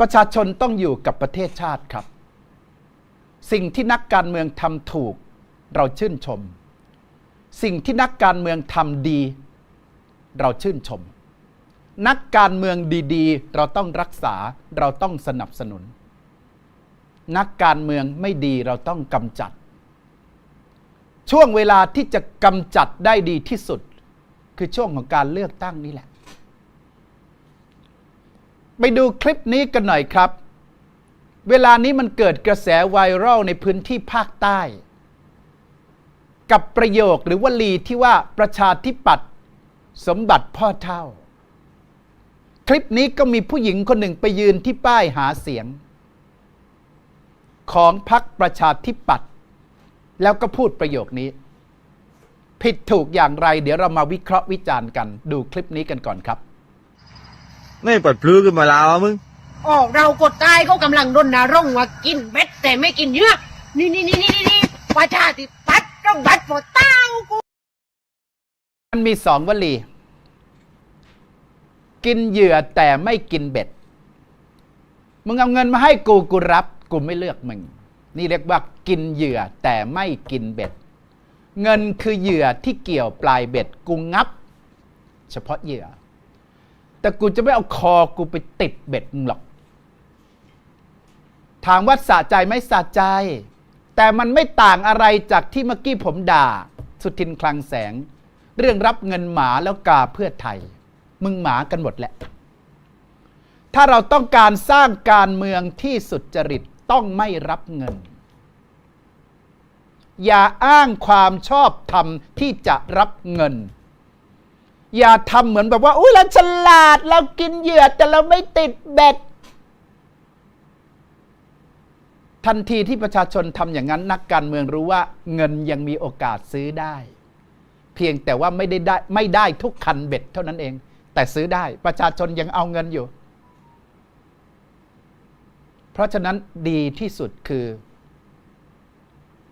ประชาชนต้องอยู่กับประเทศชาติครับ สิ่งที่นักการเมืองทำถูก เราชื่นชม สิ่งที่นักการเมืองทำดี เราชื่นชม นักการเมืองดีๆ เราต้องรักษาเราต้องสนับสนุน นักการเมืองไม่ดีเราต้องกำจัด ช่วงเวลาที่จะกำจัดได้ดีที่สุด คือช่วงของการเลือกตั้งนี่แหละ ไปดูคลิปนี้กันหน่อยครับ เวลานี้มันเกิดกระแสไวรัลในพื้นที่ภาคใต้ กับประโยคหรือวลีที่ว่าประชาธิปัตย์สมบัติพ่อเท่า คลิปนี้ก็มีผู้หญิงคนหนึ่งไปยืนที่ป้ายหาเสียง ของพรรคประชาธิปัตย์แล้วก็พูดประโยคนี้ ผิดถูกอย่างไร เดี๋ยวเรามาวิเคราะห์วิจารณ์กัน ดูคลิปนี้กันก่อนครับ ไม่ปลดพลื้ขึ้นมาแล้วอะมึงอ๋อเรากดใต้เขากำลังรณรงค์ว่ากินเบ็ดแต่ไม่กินเนื้อนี่นี่นี่นี่นี่ประชาธิปัตย์ต้องบัดปวดเต้ากูมันมีสองวลี กินเหยื่อแต่ไม่กินเบ็ด มึงเอาเงินมาให้กูกูรับ กูไม่เลือกมึง นี่เรียกว่ากินเหยื่อแต่ไม่กินเบ็ด เงินคือเหยื่อที่เกี่ยวปลายเบ็ดกูงับ เฉพาะเหยื่อ แต่กูจะไม่เอาคอกูไปติดเบ็ดมึงหรอก ถามว่าสะใจไหมสะใจ แต่มันไม่ต่างอะไรจากที่เมื่อกี้ผมด่า สุทินคลังแสง เรื่องรับเงินหมาแล้วกาเพื่อไทย มึงหมากันหมดแหละ ถ้าเราต้องการสร้างการเมืองที่สุจริตต้องไม่รับเงิน อย่าอ้างความชอบธรรมที่จะรับเงิน อย่าทำเหมือนแบบว่า อุ้ยเราฉลาด เรากินเหยื่อแต่เราไม่ติดเบ็ด ทันทีที่ประชาชนทำอย่างนั้น นักการเมืองรู้ว่าเงินยังมีโอกาสซื้อได้ เพียงแต่ว่าไม่ได้ได้ไม่ได้ทุกคันเบ็ดเท่านั้นเอง แต่ซื้อได้ประชาชนยังเอาเงินอยู่ เพราะฉะนั้นดีที่สุดคือ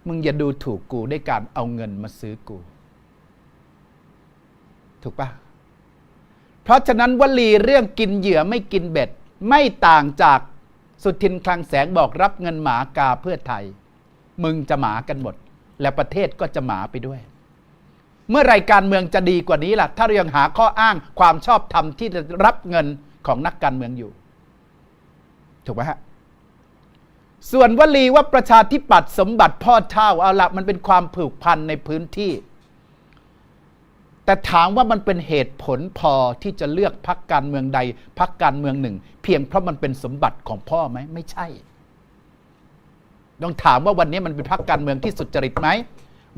มึงอย่าดูถูกกูด้วยการเอาเงินมาซื้อกู ถูกปะเพราะฉะนั้นวลีเรื่องกินเหยื่อไม่กินเบ็ด ไม่ต่างจากสุทินคลังแสงบอกรับเงินหมากาเพื่อไทย มึงจะหมากันหมด และประเทศก็จะหมาไปด้วย เมื่อไรการเมืองจะดีกว่านี้ล่ะ ถ้าเรายังหาข้ออ้างความชอบธรรมที่จะรับเงินของนักการเมืองอยู่ ถูกไหมฮะส่วนวลีว่าประชาธิปัตย์สมบัติพ่อเท่าเอาละมันเป็นความผูกพันในพื้นที่ แต่ถามว่ามันเป็นเหตุผลพอที่จะเลือกพักการเมืองใดพักการเมืองหนึ่ง เพียงเพราะมันเป็นสมบัติของพ่อไหมไม่ใช่ต้องถามว่าวันนี้มันเป็นพักการเมืองที่สุจริตไหม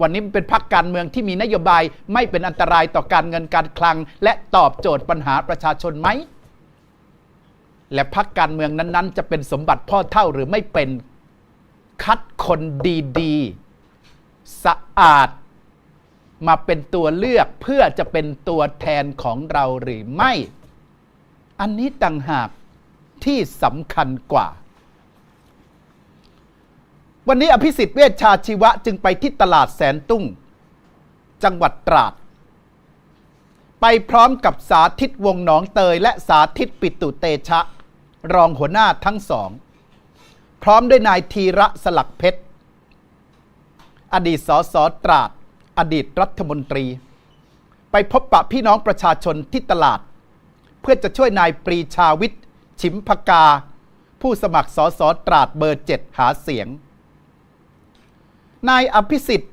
วันนี้มันเป็นพักการเมืองที่มีนโยบายไม่เป็นอันตรายต่อการเงินการคลัง และตอบโจทย์ปัญหาประชาชนไหมและพักการเมืองนั้น ๆ จะเป็นสมบัติพ่อเท่าหรือไม่เป็นคัดคนดี ๆ สะอาด มาเป็นตัวเลือกเพื่อจะเป็นตัวแทนของเราหรือไม่ อันนี้ต่างหากที่สำคัญกว่า วันนี้อภิสิทธิ์เวชชาชีวะจึงไปที่ตลาดแสนตุ้ง จังหวัดตราด ไปพร้อมกับสาธิตวงหนองเตย และสาธิตปิตุเตชะ รองหัวหน้าทั้งสอง พร้อมด้วยนายธีระสลักเพชร อดีตสสตราด อดีตรัฐมนตรี ไปพบปะพี่น้องประชาชนที่ตลาด เพื่อจะช่วยนายปรีชาวิทย์ชิมพกา ผู้สมัครสสตราดเบอร์เจ็ดหาเสียง นายอภิสิทธิ์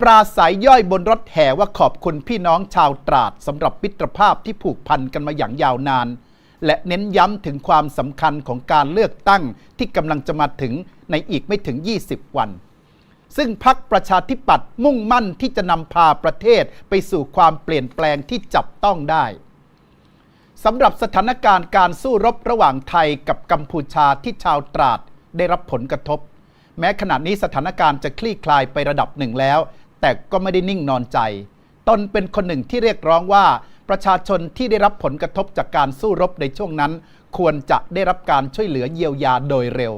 ปราศัยย่อยบนรถแห่ว่าขอบคุณพี่น้องชาวตราดสำหรับมิตรภาพที่ผูกพันกันมาอย่างยาวนาน และเน้นย้ำถึงความสำคัญของการเลือกตั้งที่กำลังจะมาถึงในอีกไม่ถึง 20 วัน ซึ่งพักประชาธิปัตย์มุ่งมั่นที่จะนำพาประเทศไปสู่ความเปลี่ยนแปลงที่จับต้องได้สำหรับสถานการณ์การสู้รบระหว่างไทยกับกัมพูชาที่ชาวตราดได้รับผลกระทบ แม้ขณะนี้สถานการณ์จะคลี่คลายไประดับหนึ่งแล้ว แต่ก็ไม่ได้นิ่งนอนใจ ตนเป็นคนหนึ่งที่เรียกร้องว่า ประชาชนที่ได้รับผลกระทบจากการสู้รบในช่วงนั้น ควรจะได้รับการช่วยเหลือเยียวยาโดยเร็ว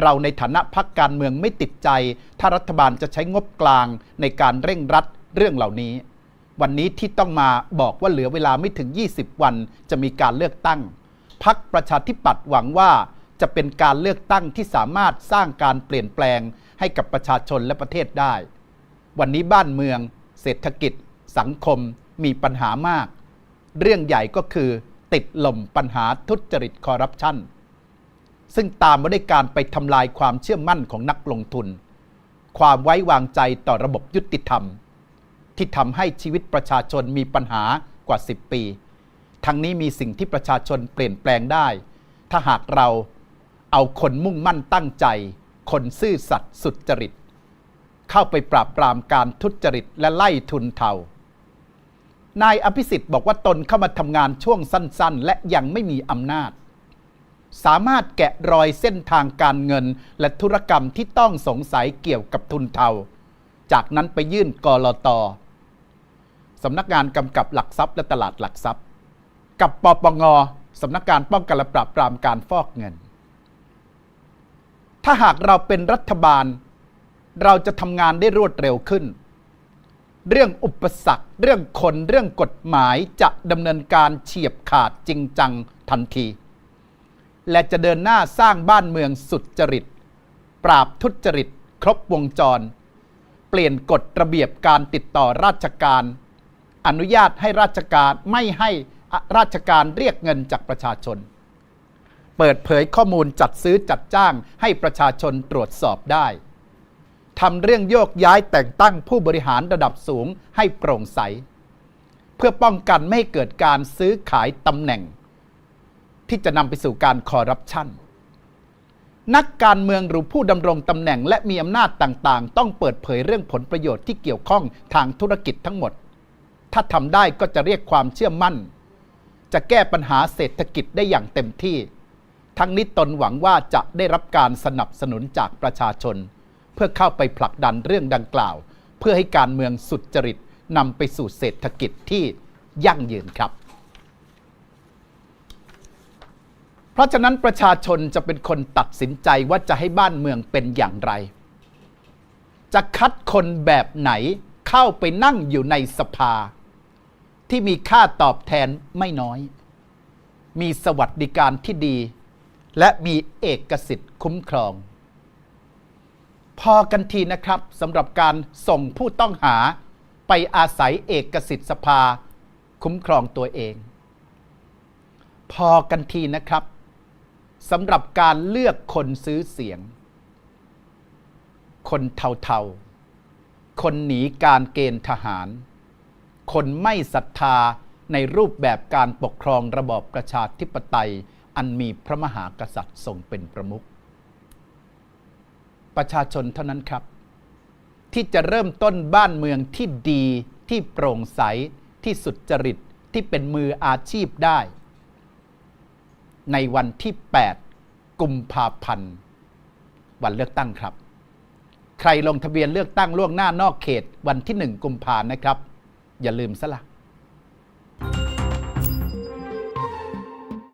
เราในฐานะพักการเมืองไม่ติดใจ ถ้ารัฐบาลจะใช้งบกลางในการเร่งรัดเรื่องเหล่านี้ วันนี้ที่ต้องมาบอกว่าเหลือเวลาไม่ถึง 20 วันจะมีการเลือกตั้งพักประชาธิปัตย์หวังว่าจะเป็นการเลือกตั้งที่สามารถสร้างการเปลี่ยนแปลงให้กับประชาชนและประเทศได้ วันนี้บ้านเมือง เศรษฐกิจ สังคมมีปัญหามาก เรื่องใหญ่ก็คือติดลมปัญหาทุจริตคอร์รัปชัน ซึ่งตามมาด้วยการไปทำลายความเชื่อมั่นของนักลงทุน ความไว้วางใจต่อระบบยุติธรรม ที่ทำให้ชีวิตประชาชนมีปัญหากว่า 10 ปี ทั้งนี้มีสิ่งที่ประชาชนเปลี่ยนแปลงได้ ถ้าหากเราเอาคนมุ่งมั่นตั้งใจ คนซื่อสัตย์สุจริต เข้าไปปราบปรามการทุจริตและไล่ทุนเทานายอภิสิทธิ์บอกว่าตนเข้ามาทำงานช่วงสั้น ๆ และยังไม่มีอำนาจ สามารถแกะรอยเส้นทางการเงิน และธุรกรรมที่ต้องสงสัยเกี่ยวกับทุนเทา จากนั้นไปยื่นกรอตอสำนักงานกำกับหลักทรัพย์และตลาดหลักทรัพย์ กับปปงสำนักงานป้องกันและปราบปรามการฟอกเงิน ถ้าหากเราเป็นรัฐบาล เราจะทำงานได้รวดเร็วขึ้น เรื่องอุปสรรค เรื่องคน เรื่องกฎหมายจะดำเนินการเฉียบขาดจริงจังทันที และจะเดินหน้าสร้างบ้านเมืองสุดจริต ปราบทุจริต ครบวงจร เปลี่ยนกฎระเบียบการติดต่อราชการ อนุญาตให้ราชการไม่ให้ราชการเรียกเงินจากประชาชน เปิดเผยข้อมูลจัดซื้อจัดจ้างให้ประชาชนตรวจสอบได้ทำเรื่องโยกย้ายแต่งตั้งผู้บริหารระดับสูงให้โปร่งใส เพื่อป้องกันไม่ให้เกิดการซื้อขายตำแหน่ง ที่จะนำไปสู่การคอร์รัปชันนักการเมืองหรือผู้ดำรงตำแหน่งและมีอำนาจต่างๆ ต้องเปิดเผยเรื่องผลประโยชน์ที่เกี่ยวข้องทางธุรกิจทั้งหมด ถ้าทำได้ก็จะเรียกความเชื่อมั่น จะแก้ปัญหาเศรษฐกิจได้อย่างเต็มที่ ทั้งนี้ตนหวังว่าจะได้รับการสนับสนุนจากประชาชน เพื่อเข้าไปผลักดันเรื่องดังกล่าว เพื่อให้การเมืองสุดจริตนำไปสู่เศรษฐกิจที่ยั่งยืนครับ เพราะฉะนั้นประชาชนจะเป็นคนตัดสินใจว่าจะให้บ้านเมืองเป็นอย่างไร จะคัดคนแบบไหนเข้าไปนั่งอยู่ในสภา ที่มีค่าตอบแทนไม่น้อย มีสวัสดิการที่ดี และมีเอกสิทธิ์คุ้มครอง พอกันทีนะครับสำหรับการส่งผู้ต้องหาไปอาศัยเอกสิทธิ์สภา คุ้มครองตัวเอง พอกันทีนะครับ สำหรับการเลือกคนซื้อเสียง คนเทาๆ คนหนีการเกณฑ์ทหาร คนไม่ศรัทธาในรูปแบบการปกครองระบอบประชาธิปไตย อันมีพระมหากษัตริย์ทรงเป็นประมุข ประชาชนเท่านั้นครับ ที่จะเริ่มต้นบ้านเมืองที่ดีที่โปร่งใสที่สุดจริตที่เป็นมืออาชีพได้ ในวันที่ 8 กุมภาพันธ์ วันเลือกตั้งครับ ใครลงทะเบียนเลือกตั้งล่วงหน้านอกเขตวันที่ 1 กุมภานะครับ อย่าลืมซะละ